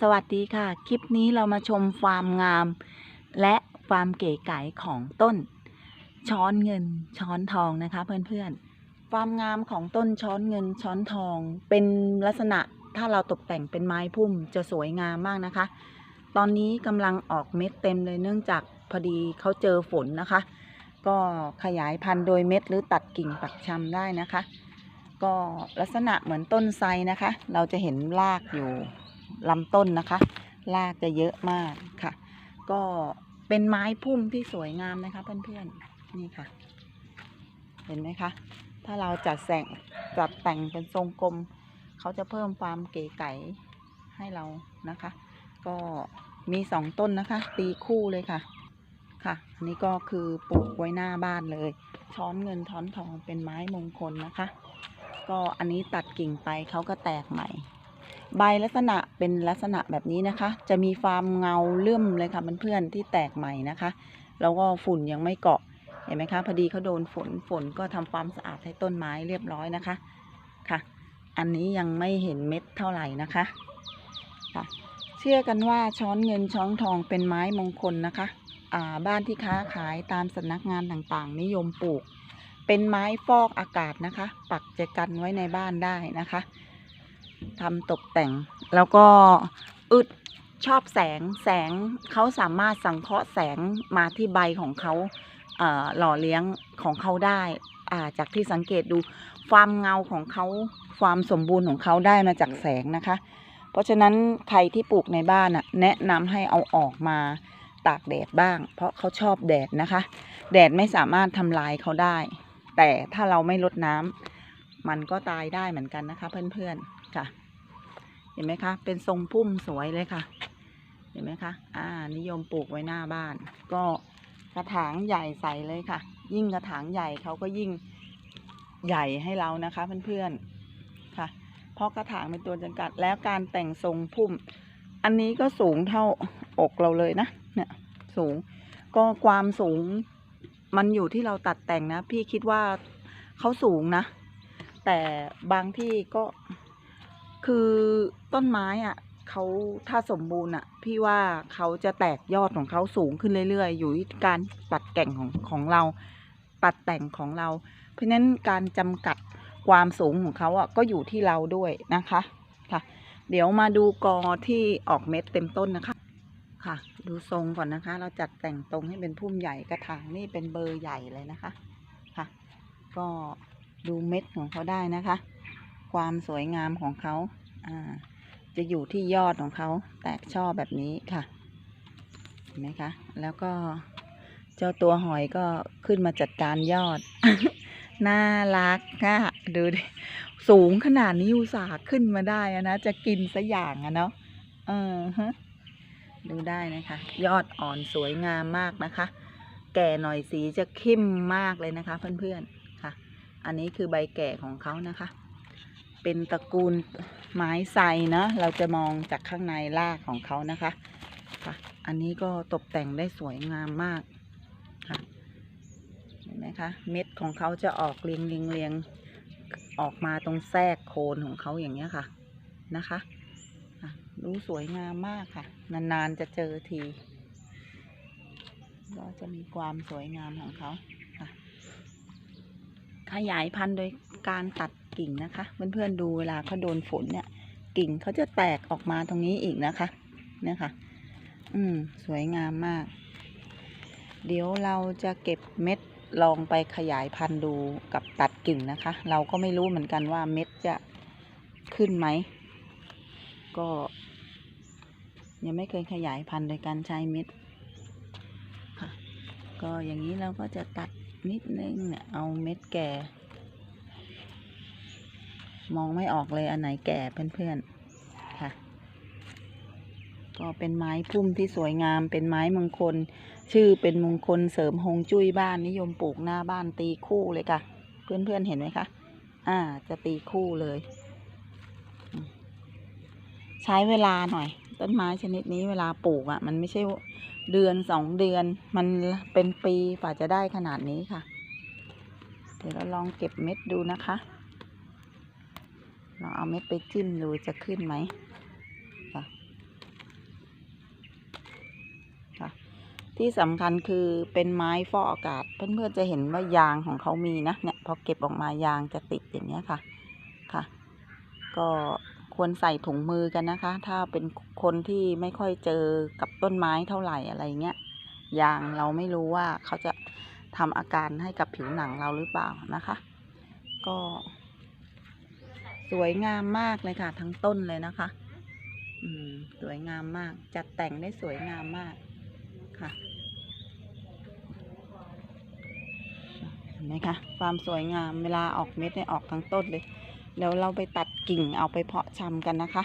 สวัสดีค่ะ คลิปนี้เรามาชมความงาม และความเก๋ไก๋ของต้น ช้อนเงินช้อนทองนะคะ เพื่อนๆ ความงามของต้นช้อนเงินช้อนทอง เป็นลักษณะถ้าเราตกแต่งเป็นไม้พุ่มจะสวยงามมากนะคะ ตอนนี้กำลังออกเม็ดเต็มเลยเนื่องจากพอดีเขาเจอฝนนะคะ ก็ขยายพันธุ์โดยเม็ดหรือตัดกิ่งปักชำได้นะคะ ก็ลักษณะเหมือนต้นไทรนะคะ เราจะเห็นรากอยู่ ลำต้นนะคะ รากจะเยอะมากค่ะ ก็เป็นไม้พุ่มที่สวยงามนะคะ เพื่อนๆนี่ค่ะ เห็นไหมคะ ถ้าเราจัดแสงจัดแต่งเป็นทรงกลม เขาจะเพิ่มความเก๋ไก๋ให้เรานะคะ ก็มีสองต้นนะคะ ตีคู่เลยค่ะค่ะอันนี้ก็คือปลูกไว้หน้าบ้านเลย ช้อนเงินช้อนทองเป็นไม้มงคลนะคะ ก็อันนี้ตัดกิ่งไปเขาก็แตกใหม่ ใบลักษณะเป็นลักษณะแบบนี้นะคะ จะมีความเงาเลื่อมเลยค่ะเพื่อนๆที่แตกใหม่นะคะ แล้วก็ฝุ่นยังไม่เกาะเห็นไหมคะพอดีเขาโดนฝนฝนก็ทำความสะอาดให้ต้นไม้เรียบร้อยนะคะค่ะ อันนี้ยังไม่เห็นเม็ดเท่าไหร่นะคะค่ะเชื่อกันว่าช้อนเงินช้อนทองเป็นไม้มงคลนะคะอ่าบ้านที่ค้าขายตามสำนักงานต่างๆ นิยมปลูก เป็นไม้ฟอกอากาศนะคะ ปักแจกันไว้ในบ้านได้นะคะ ทำตกแต่ง แล้วก็อึดชอบแสงแสงเขาสามารถสังเคราะห์แสงมาที่ใบของเขาเหล่อเลี้ยงของเขาได้จากที่สังเกตดูความเงาของเขาความสมบูรณ์ของเขาได้มาจากแสงนะคะ เพราะฉะนั้นใครที่ปลูกในบ้านน่ะแนะนำให้เอาออกมาตากแดดบ้าง เพราะเขาชอบแดดนะคะ แดดไม่สามารถทำลายเขาได้ แต่ถ้าเราไม่ลดน้ำมันก็ตายได้เหมือนกันนะคะเพื่อนๆ ค่ะ เห็นไหมคะ เป็นทรงพุ่มสวยเลยค่ะ เห็นไหมคะ อ่า นิยมปลูกไว้หน้าบ้าน ก็กระถางใหญ่ใส่เลยค่ะ ยิ่งกระถางใหญ่เขาก็ยิ่งใหญ่ให้เรานะคะเพื่อนๆค่ะ เพราะกระถางเป็นตัวจำกัดแล้วการแต่งทรงพุ่ม อันนี้ก็สูงเท่าอกเราเลยนะ เนี่ย สูง ก็ความสูงมันอยู่ที่เราตัดแต่งนะ พี่คิดว่าเขาสูงนะ แต่บางที่ก็ คือต้นไม้อะ่ะเขาถ้าสมบูรณ์อะ่ะ พี่ว่าเขาจะแตกยอดของเขาสูงขึ้นเรื่อยๆ อยู่ที่การตัดแต่งของของเรา ตัดแต่งของเรา เพราะฉะนั้นการจำกัดความสูงของเขาอะก็อยู่ที่เราด้วยนะคะค่ะ เดี๋ยวมาดูกอที่ออกเม็ดเต็มต้นนะคะ ค่ะ ดูทรงก่อนนะคะ เราจัดแต่งตรงให้เป็นพุ่มใหญ่กระถางนี่เป็นเบอร์ใหญ่เลยนะคะ ค่ะ ก็ดูเม็ดของเขาได้นะคะ ความสวยงามของเขาอ่าจะอยู่ที่ยอดของเขาแตกช่อแบบนี้ค่ะเห็นไหมคะ แล้วก็เจ้าตัวหอยก็ขึ้นมาจัดการยอด น่ารักค่ะดูดิสูงขนาดนี้อุตส่าห์ขึ้นมาได้อะนะจะกินสักอย่างอะเนาะเออฮะดูได้นะคะ ยอดอ่อนสวยงามมากนะคะ แก่หน่อยสีจะเข้มมากเลยนะคะ เพื่อนๆค่ะ อันนี้คือใบแก่ของเขานะคะ เป็นตระกูลไม้ไทรนะ เราจะมองจากข้างในรากของเขานะคะค่ะ อันนี้ก็ตกแต่งได้สวยงามมากค่ะเห็นไหมคะ เม็ดของเขาจะออกเรียงเรียงเรียงออกมาตรงแทรกโคนของเขาอย่างเงี้ยค่ะนะคะดูสวยงามมากค่ะ นานๆจะเจอที ก็จะมีความสวยงามของเขาขยายพันธุ์โดยการตัด กิ่งนะคะ เพื่อนๆดูเวลาเขาโดนฝนเนี่ย กิ่งเขาจะแตกออกมาตรงนี้อีกนะคะ เนี่ยค่ะ อืม สวยงามมาก เดี๋ยวเราจะเก็บเม็ดลองไปขยายพันธุ์ดูกับตัดกิ่งนะคะ เราก็ไม่รู้เหมือนกันว่าเม็ดจะขึ้นไหม ก็ ยังไม่เคยขยายพันธุ์โดยการใช้เม็ดค่ะ ก็อย่างนี้เราก็จะตัดนิดนึงเนี่ยเอาเม็ดแก่ มองไม่ออกเลยอันไหนแก่เพื่อนๆค่ะ ก็เป็นไม้พุ่มที่สวยงามเป็นไม้มงคล ชื่อเป็นมงคลเสริมฮงจุ้ยบ้านนิยมปลูกหน้าบ้านตีคู่เลยค่ะ เพื่อนๆเห็นไหมคะอ่า จะตีคู่เลย ใช้เวลาหน่อย ต้นไม้ชนิดนี้เวลาปลูกอะ่ะ มันไม่ใช่เดือนสองเดือนมันเป็นปีกว่าจะได้ขนาดนี้ค่ะ เดี๋ยวเราลองเก็บเม็ดดูนะคะ เราเอาเม็ดไปจิ้มดูจะขึ้นไหมค่ะค่ะ ที่สำคัญคือเป็นไม้ฟอกอากาศ เพื่อนเพื่ๆจะเห็นว่ายางของเขามีนะเนี่ยพอเก็บออกมายางจะติดอย่างเงี้ยค่ะ ค่ะ ก็ควรใส่ถุงมือกันนะคะ ถ้าเป็นคนที่ไม่ค่อยเจอกับต้นไม้เท่าไหร่อะไรเงี้ย ยางเราไม่รู้ว่าเขาจะทำอาการให้กับผิวหนังเราหรือเปล่านะคะ ก็ สวยงามมากเลยค่ะ ทั้งต้นเลยนะคะ อืม สวยงามมาก จัดแต่งได้สวยงามมากค่ะเห็นไหมคะความสวยงามเวลาออกเม็ดเนี่ยออกทั้งต้นเลยเดี๋ยวเราไปตัดกิ่งเอาไปเพาะชำกันนะคะ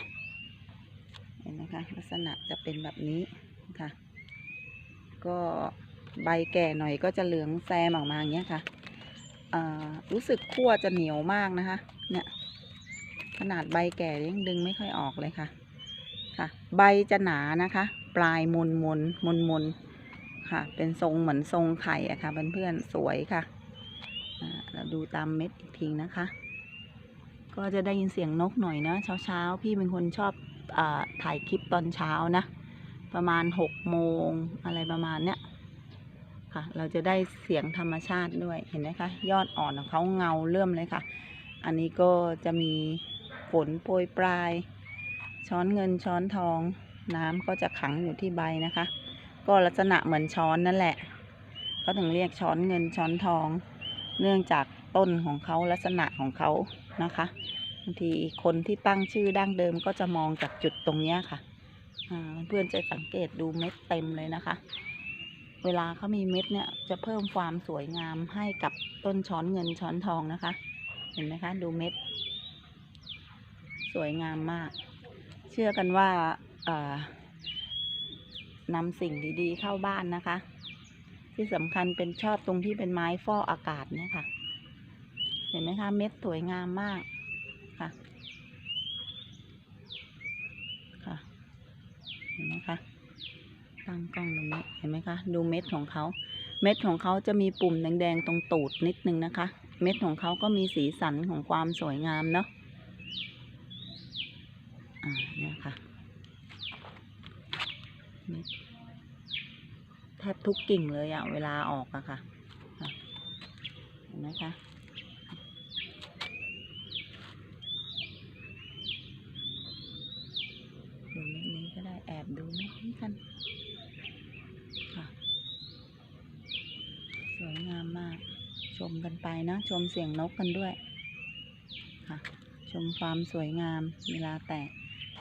เห็นไหมคะลักษณะจะเป็นแบบนี้ค่ะ ก็ใบแก่หน่อยก็จะเหลืองแซมออกมาอย่างเงี้ยค่ะรู้สึกขั้วจะเหนียวมากนะคะ เนี่ย ขนาดใบแก่ยังดึงไม่ค่อยออกเลยค่ะ ค่ะ ใบจะหนานะคะ ปลายมนมนมนมนค่ะ เป็นทรงเหมือนทรงไข่อะค่ะเพื่อนๆสวยค่ะเราดูตามเม็ดอีกทีนะคะ ก็จะได้ยินเสียงนกหน่อยนะเช้าๆ พี่เป็นคนชอบอถ่ายคลิปตอนเช้านะ ประมาณหกโมงอะไรประมาณเนี้ยค่ะ เราจะได้เสียงธรรมชาติด้วยเห็นไหมคะ ยอดอ่อนของเขาเงาเริ่มเลยค่ะ อันนี้ก็จะมี ฝนโปรยปลาย ช้อนเงินช้อนทอง น้ำก็จะขังอยู่ที่ใบนะคะ ก็ลักษณะเหมือนช้อนนั่นแหละเขาถึงเรียกช้อนเงินช้อนทอง เนื่องจากต้นของเขาลักษณะของเขานะคะบางทีคนที่ตั้งชื่อดั้งเดิมก็จะมองจากจุดตรงเนี้ยค่ะเพื่อนจะสังเกตดูเม็ดเต็มเลยนะคะ เวลาเขามีเม็ดเนี่ยจะเพิ่มความสวยงามให้กับต้นช้อนเงินช้อนทองนะคะ เห็นไหมคะ ดูเม็ด สวยงามมาก เชื่อกันว่าเอ่อนำสิ่งดีๆเข้าบ้านนะคะ ที่สำคัญเป็นชอบตรงที่เป็นไม้ฟอกอากาศเนี่ยค่ะ เห็นไหมคะ เม็ดสวยงามมากค่ะค่ะ เห็นไหมคะตั้งกล้องตรงนี้เห็นไหมคะ ดูเม็ดของเขา เม็ดของเขาจะมีปุ่มแดงๆตรงตูดนิดนึงนะคะ เม็ดของเขาก็มีสีสันของความสวยงามเนาะ อ่าเนี่ยค่ะแทบทุกกิ่งเลยอะเวลาออกอะค่ะค่ะเห็นไหมคะดูเม็ดนี้ก็ได้แอบดูเม็ดนี้กันค่ะสวยงามมาก ชมกันไปนะ ชมเสียงนกกันด้วยค่ะ ชมความสวยงามเวลาแตก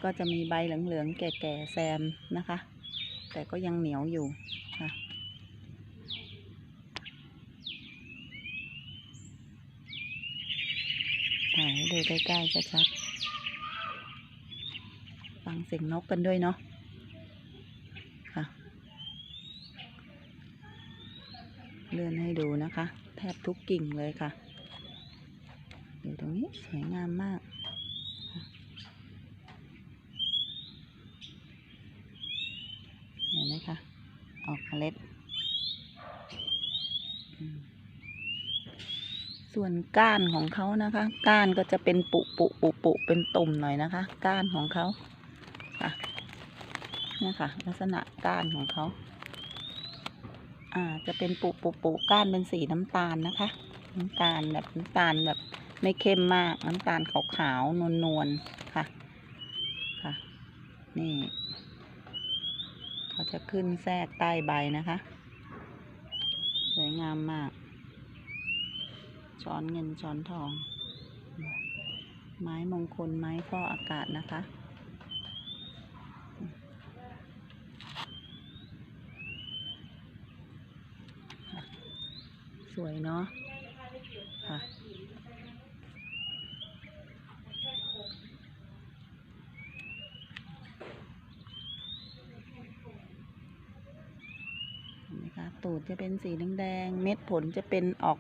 ก็จะมีใบเหลืองๆแก่ๆแซมนะคะ แต่ก็ยังเหนียวอยู่ค่ะถ่ายให้ดูใกล้ๆชัดๆฟังเสียงนกกันด้วยเนาะค่ะ เลื่อนให้ดูนะคะ แทบทุกกิ่งเลยค่ะ อยู่ตรงนี้สวยงามมาก เห็นไหมคะ ออก เล็ด ส่วนก้านของเขานะคะ ก้านก็จะเป็นปุปุปุปุเป็นตุ่มหน่อยนะคะ ก้านของเขาค่ะนี่ค่ะ ลักษณะก้านของเขาอ่าจะเป็นปุปุปุก้านเป็นสีน้ำตาลนะคะ น้ำตาลแบบน้ำตาลแบบไม่เข้มมากน้ำตาลขาวๆนวลๆค่ะ ค่ะ นี่ เขาจะขึ้นแทรกใต้ใบนะคะ สวยงามมาก ช้อนเงินช้อนทอง ไม้มงคลไม้ฟอกอากาศนะคะสวยเนาะ เห็นไหมคะตูด จะเป็นสีแดงๆเม็ดผลจะเป็นออก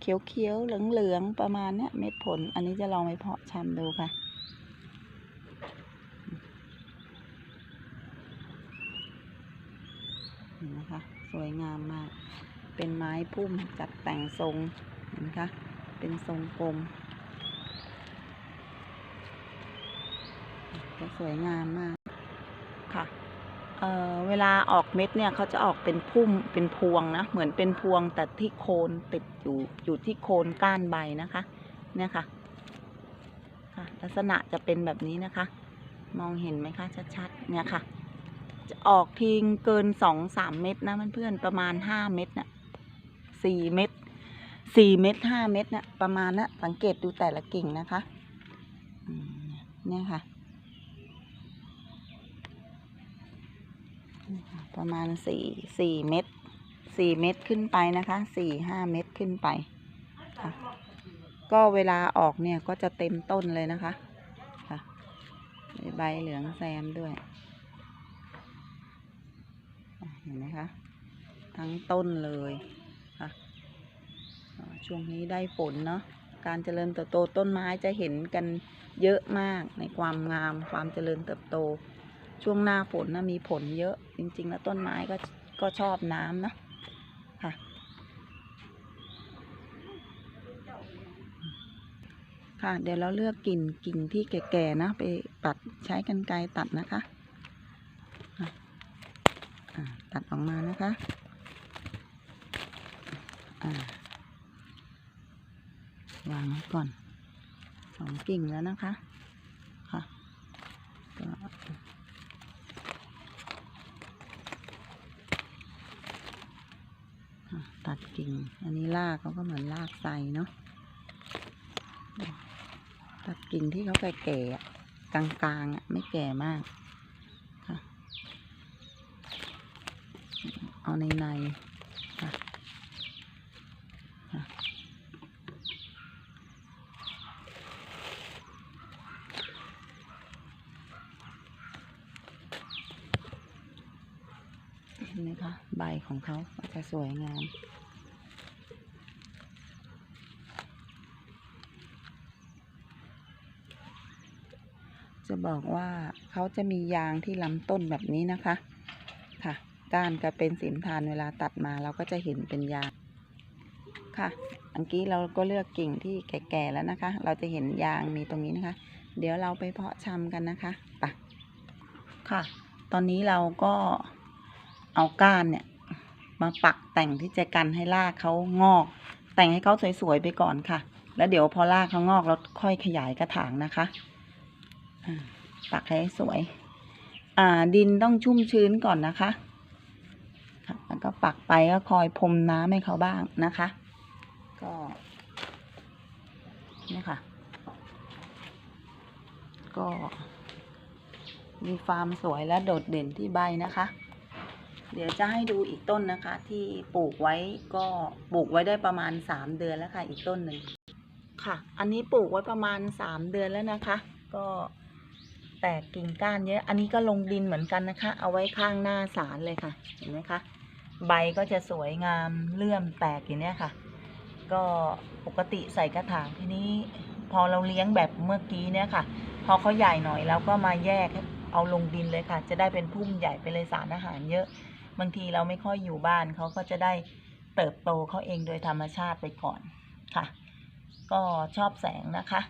เขียวๆเหลืองๆประมาณเนี้ยเม็ดผล อันนี้จะลองไปเพาะชำดูค่ะเห็นะคะ สวยงามมาก เป็นไม้พุ่มจัดแต่งทรงเห็นไหมคะเป็นทรงกลมจะสวยงามมาก เเวลาออกเม็ดเนี่ยเขาจะออกเป็นพุ่มเป็นพวงนะ เหมือนเป็นพวงแต่ที่โคนติดอยู่อยู่ที่โคนก้านใบนะคะ เนี่ยค่ะค่ะ ลักษณะจะเป็นแบบนี้นะคะ มองเห็นไหมคะชัดๆ เนี่ยค่ะ จะออกทิ้งเกินสองสามเม็ดนะเพื่อนๆประมาณห้าเม็ดน่ะสี่เม็ดสี่เม็ดห้าเม็ดน่ะประมาณนะสังเกตดูแต่ละกิ่งนะคะเนี่ยค่ะ ประมาณสี่สี่เม็ดสี่เม็ดขึ้นไปนะคะสี่ห้าเม็ดขึ้นไปค่ะก็เวลาออกเนี่ยก็จะเต็มต้นเลยนะคะค่ะใบเหลืองแซมด้วยเห็นไหมคะ ทั้งต้นเลยค่ะช่วงนี้ได้ฝนเนาะการเจริญเติบโตต้นไม้จะเห็นกันเยอะมากในความงามความเจริญเติบโต ช่วงหน้าฝนนะมีผลเยอะ จริง ๆ แล้วต้นไม้ก็ก็ชอบน้ำนะค่ะ ค่ะ เดี๋ยวเราเลือกกิ่งกิ่งที่แก่ๆนะ ไปตัดใช้กันไกรตัดนะคะะะตัดออกมานะคะวางไว้ก่อนสองกิ่งแล้วนะคะก็ อะตัดกิ่ง อันนี้ราก เขาก็เหมือนรากไทรเนาะตัดกิ่งที่เขาแก่ๆอะกลางๆอะไม่แก่มากค่ะเอาในในๆค่ะเห็นไหมคะใบของเขาจะสวยงาม จะบอกว่าเขาจะมียางที่ลำต้นแบบนี้นะคะ ค่ะ ก้านก็เป็นสีมทานเวลาตัดมาเราก็จะเห็นเป็นยาง ค่ะอันกี้เราก็เลือกกิ่งที่แก่ๆแล้วนะคะ เราจะเห็นยางมีตรงนี้นะคะ เดี๋ยวเราไปเพาะชำกันนะคะไปะค่ะ ตอนนี้เราก็เอาก้านเนี่ย มาปักแต่งที่จะกันให้รากเขางอก แต่งให้เขาสวยๆไปก่อนค่ะ แล้วเดี๋ยวพอรากเขางอกเราค่อยขยายกระถางนะคะ ปักให้สวย อ่าดินต้องชุ่มชื้นก่อนนะคะค่ะแล้วก็ปักไปก็คอยพรมน้ำให้เขาบ้างนะคะ ก็นี่ค่ะ ก็มีความสวยและโดดเด่นที่ใบนะคะ เดี๋ยวจะให้ดูอีกต้นนะคะ ที่ปลูกไว้ก็ปลูกไว้ได้ประมาณสามเดือนแล้วค่ะ อีกต้นหนึ่งค่ะ อันนี้ปลูกไว้ประมาณสามเดือนแล้วนะคะ ก็ แตกกิ่งก้านเยอะอันนี้ก็ลงดินเหมือนกันนะคะ เอาไว้ข้างหน้าศาลเลยค่ะเห็นไหมคะใบก็จะสวยงามเลื่อมแตกอย่างนี้ค่ะ ก็ปกติใส่กระถางทีนี้พอเราเลี้ยงแบบเมื่อกี้เนี่ยค่ะ พอเขาใหญ่หน่อยเราก็มาแยกเอาลงดินเลยค่ะ จะได้เป็นพุ่มใหญ่ไปเลยสารอาหารเยอะ บางทีเราไม่ค่อยอยู่บ้านเขาก็จะได้เติบโตเขาเองโดยธรรมชาติไปก่อนค่ะ ก็ชอบแสงนะคะ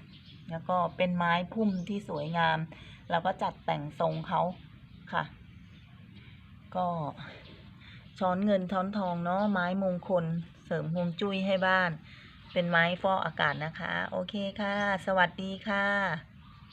แล้วก็เป็นไม้พุ่มที่สวยงาม เราก็จัดแต่งทรงเขาค่ะ ก็ช้อนเงินช้อนทองเนาะไม้มงคล เสริมฮวงจุ้ยให้บ้าน เป็นไม้ฟอกอากาศนะคะ โอเคค่ะ สวัสดีค่ะ